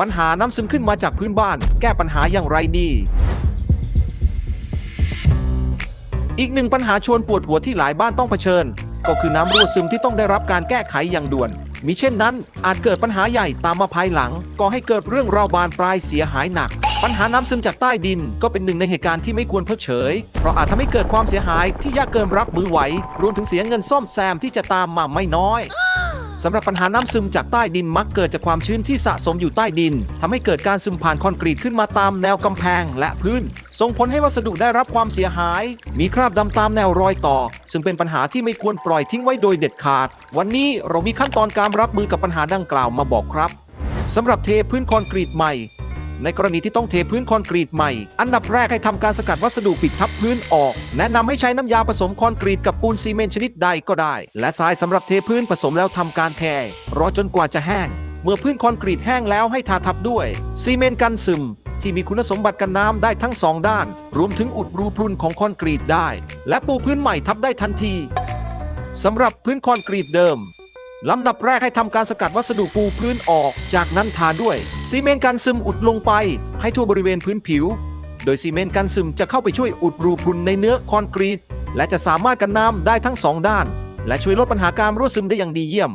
ปัญหาน้ำซึมขึ้นมาจากพื้นบ้าน แก้ปัญหาอย่างไรดี อีกหนึ่งปัญหาชวนปวดหัวที่หลายบ้านต้องเผชิญ ก็คือน้ำรั่วซึมที่ต้องได้รับการแก้ไขอย่างด่วน มิเช่นนั้น อาจเกิดปัญหาใหญ่ตามมาภายหลังก่อให้เกิดเรื่องราวบานปลายเสียหายหนัก ปัญหาน้ำซึมจากใต้ดินก็เป็นหนึ่งในเหตุการณ์ที่ไม่ควรเพิกเฉย เพราะอาจทำให้เกิดความเสียหายที่ยากเกินรับมือไหว รวมถึงเสียเงินซ่อมแซมที่จะตามมาไม่น้อย สำหรับปัญหาน้ำซึมจากใต้ดินมักเกิดจากความชื้นที่สะสมอยู่ใต้ดินทำให้เกิดการซึมผ่านคอนกรีตขึ้นมาตามแนวกำแพงและพื้น ส่งผลให้วัสดุได้รับความเสียหาย มีคราบดำตามแนวรอยต่อ ซึ่งเป็นปัญหาที่ไม่ควรปล่อยทิ้งไว้โดยเด็ดขาด วันนี้เรามีขั้นตอนการรับมือกับปัญหาดังกล่าวมาบอกครับสำหรับเทพื้นคอนกรีตใหม่ ในกรณีที่ต้องเทพื้นคอนกรีตใหม่ อันดับแรกให้ทำการสกัดวัสดุปิดทับพื้นออก แนะนำให้ใช้น้ำยาผสมคอนกรีตกับปูนซีเมนต์ชนิดใดก็ได้ และทรายสำหรับเทพื้นผสมแล้วทำการแทรอจนกว่าจะแห้ง เมื่อพื้นคอนกรีตแห้งแล้วให้ทาทับด้วยซีเมนต์กันซึมที่มีคุณสมบัติกันน้ำได้ทั้งสองด้าน รวมถึงอุดรูพรุนของคอนกรีตได้ และปูพื้นใหม่ทับได้ทันทีสำหรับพื้นคอนกรีตเดิม ลำดับแรกให้ทำการสกัดวัสดุปูพื้นออก จากนั้นทาด้วยซีเมนต์กันซึมอุดลงไป ให้ทั่วบริเวณพื้นผิว โดยซีเมนต์กันซึมจะเข้าไปช่วยอุดรูพรุนในเนื้อคอนกรีต และจะสามารถกันน้ำได้ทั้งสองด้าน และช่วยลดปัญหาการรั่วซึมได้อย่างดีเยี่ยม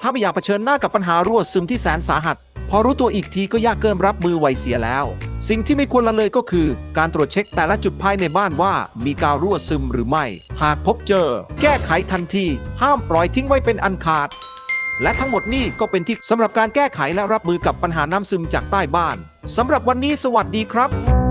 ถ้าไม่อยากเผชิญหน้ากับปัญหารั่วซึมที่แสนสาหัส พอรู้ตัวอีกทีก็ยากเกินรับมือไหวเสียแล้ว สิ่งที่ไม่ควรละเลยก็คือ การตรวจเช็คแต่ละจุดภายในบ้านว่ามีการรั่วซึมหรือไม่ หากพบเจอ แก้ไขทันที ห้ามปล่อยทิ้งไว้เป็นอันขาด และทั้งหมดนี้ก็เป็นที่สำหรับการแก้ไขและรับมือกับปัญหาน้ำซึมจากใต้บ้านสำหรับวันนี้สวัสดีครับ